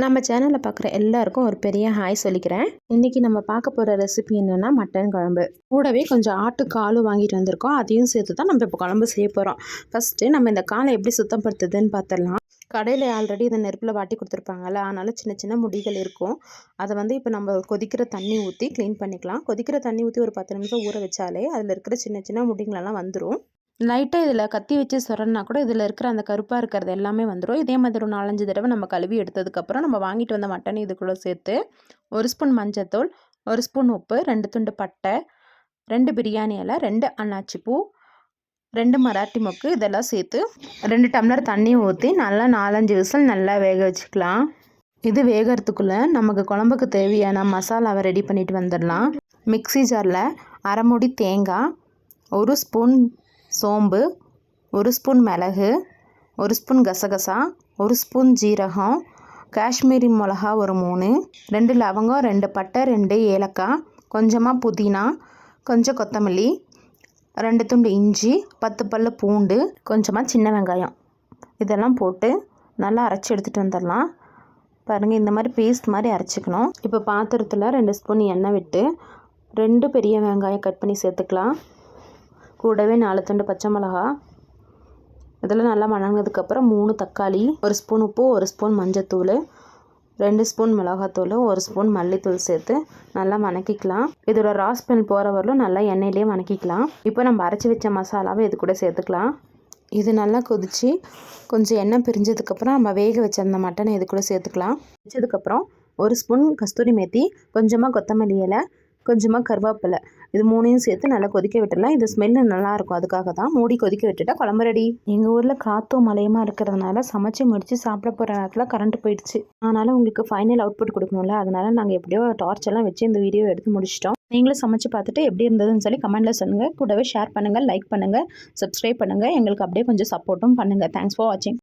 நம்ம சேனலில் பார்க்குற எல்லாருக்கும் ஒரு பெரிய ஹாய் சொல்லிக்கிறேன். இன்றைக்கி நம்ம பார்க்க போகிற ரெசிபி என்னென்னா மட்டன் குழம்பு. கூடவே கொஞ்சம் ஆட்டு காலு வாங்கிட்டு வந்திருக்கோம். அதையும் சேர்த்து தான் நம்ம இப்போ குழம்பு செய்ய போகிறோம் ஃபஸ்ட்டு நம்ம இந்த காலை எப்படி சுத்தப்படுத்துதுன்னு பார்த்துடலாம் கடையில் ஆல்ரெடி இதை நெருப்பில் வாட்டி கொடுத்துருப்பாங்கல்ல அதனால் சின்ன சின்ன முடிகள் இருக்கும். அதை வந்து இப்போ நம்ம கொதிக்கிற தண்ணி ஊற்றி க்ளீன் பண்ணிக்கலாம். கொதிக்கிற தண்ணி ஊற்றி ஒரு பத்து நிமிஷம் ஊற வச்சாலே அதில் இருக்கிற சின்ன சின்ன முடிங்களெல்லாம் வந்துடும் லைட்டாக இதில் கத்தி வச்சு சொரன்னா கூட இதில் இருக்கிற அந்த கருப்பாக இருக்கிறது எல்லாமே வந்துடும் இதே மாதிரி ஒரு நாலஞ்சு தடவை நம்ம கழுவி எடுத்ததுக்கப்புறம் நம்ம வாங்கிட்டு வந்த மட்டன் இதுக்குள்ளே சேர்த்து ஒரு ஸ்பூன் மஞ்சத்தூள் ஒரு ஸ்பூன் உப்பு ரெண்டு துண்டு பட்டை ரெண்டு பிரியாணி இலை ரெண்டு அன்னாச்சி பூ ரெண்டு மராட்டி மொக்கு இதெல்லாம் சேர்த்து ரெண்டு டம்ளர் தண்ணி ஊற்றி நல்லா நாலஞ்சு விசில் நல்லா வேக வச்சுக்கலாம். இது வேகிறதுக்குள்ளே நமக்கு குழம்புக்கு தேவையான மசாலாவை ரெடி பண்ணிட்டு வந்துடலாம். மிக்ஸி ஜாரில் அரை மூடி தேங்காய் ஒரு ஸ்பூன் சோம்பு ஒரு ஸ்பூன் மிளகு ஒரு ஸ்பூன் கசகசா ஒரு ஸ்பூன் ஜீரகம் காஷ்மீரி மிளகா ஒரு மூணு ரெண்டு லவங்கம் ரெண்டு பட்டை ரெண்டு ஏலக்காய் கொஞ்சமாக புதினா கொஞ்சம் கொத்தமல்லி ரெண்டு துண்டு இஞ்சி பத்து பல் பூண்டு கொஞ்சமாக சின்ன வெங்காயம். இதெல்லாம் போட்டு நல்லா அரைச்சி எடுத்துகிட்டு வந்துடலாம். பாருங்கள் இந்த மாதிரி பேஸ்ட் மாதிரி அரைச்சிக்கணும். இப்போ பாத்திரத்தில் ரெண்டு ஸ்பூன் எண்ணெய் விட்டு ரெண்டு பெரிய வெங்காயம் கட் பண்ணி சேர்த்துக்கலாம். கூடவே நாலு துண்டு பச்சை மிளகா. இதெல்லாம் நல்லா வணங்கினதுக்கப்புறம் மூணு தக்காளி ஒரு ஸ்பூன் உப்பு ஒரு ஸ்பூன் மஞ்சத்தூள் ரெண்டு ஸ்பூன் மிளகாத்தூள் ஒரு ஸ்பூன் மல்லித்தூள் சேர்த்து நல்லா வணக்கிக்கலாம். இதோட ராஸ்பெல் போகிற வரலும் நல்லா எண்ணெயிலே வணக்கிக்கலாம். இப்போ நம்ம அரைச்சி வச்ச மசாலாவை இது கூட சேர்த்துக்கலாம். இது நல்லா கொதித்து கொஞ்சம் எண்ணெய் பிரிஞ்சதுக்கப்புறம் நம்ம வேக வச்ச அந்த மட்டனை இது கூட சேர்த்துக்கலாம். வச்சதுக்கப்புறம் ஒரு ஸ்பூன் கஸ்தூரி மேத்தி கொஞ்சமாக கொத்தமல்லி இலை கொஞ்சமாக கருவேப்பிலை. இது மூணையும் சேர்த்து நல்லா கொதிக்க விட்டுடலாம். இது ஸ்மெல்லு நல்லாயிருக்கும். அதுக்காக தான் மூடி கொதிக்க விட்டுட்டா குழம்பு ரெடி எங்கள் ஊரில் காற்றும் மலையுமா இருக்கிறதுனால சமைச்சு முடித்து சாப்பிட போகிற நேரத்தில் கரண்ட் போயிடுச்சு. அதனால் உங்களுக்கு ஃபைனல் அவுட்புட் கொடுக்கணும்ல. அதனால் நாங்கள் எப்படியோ டார்ச் எல்லாம் வச்சு இந்த வீடியோ எடுத்து முடிச்சிட்டோம். நீங்களும் சமைச்சு பார்த்துட்டு எப்படி இருந்ததுன்னு சொல்லி கமெண்ட்டில் சொல்லுங்கள் கூடவே ஷேர் பண்ணுங்கள் லைக் பண்ணுங்கள் சப்ஸ்கிரைப் பண்ணுங்கள் எங்களுக்கு அப்படியே கொஞ்சம் சப்போர்ட்டும் பண்ணுங்கள் தேங்க்ஸ் ஃபார் வாட்சிங்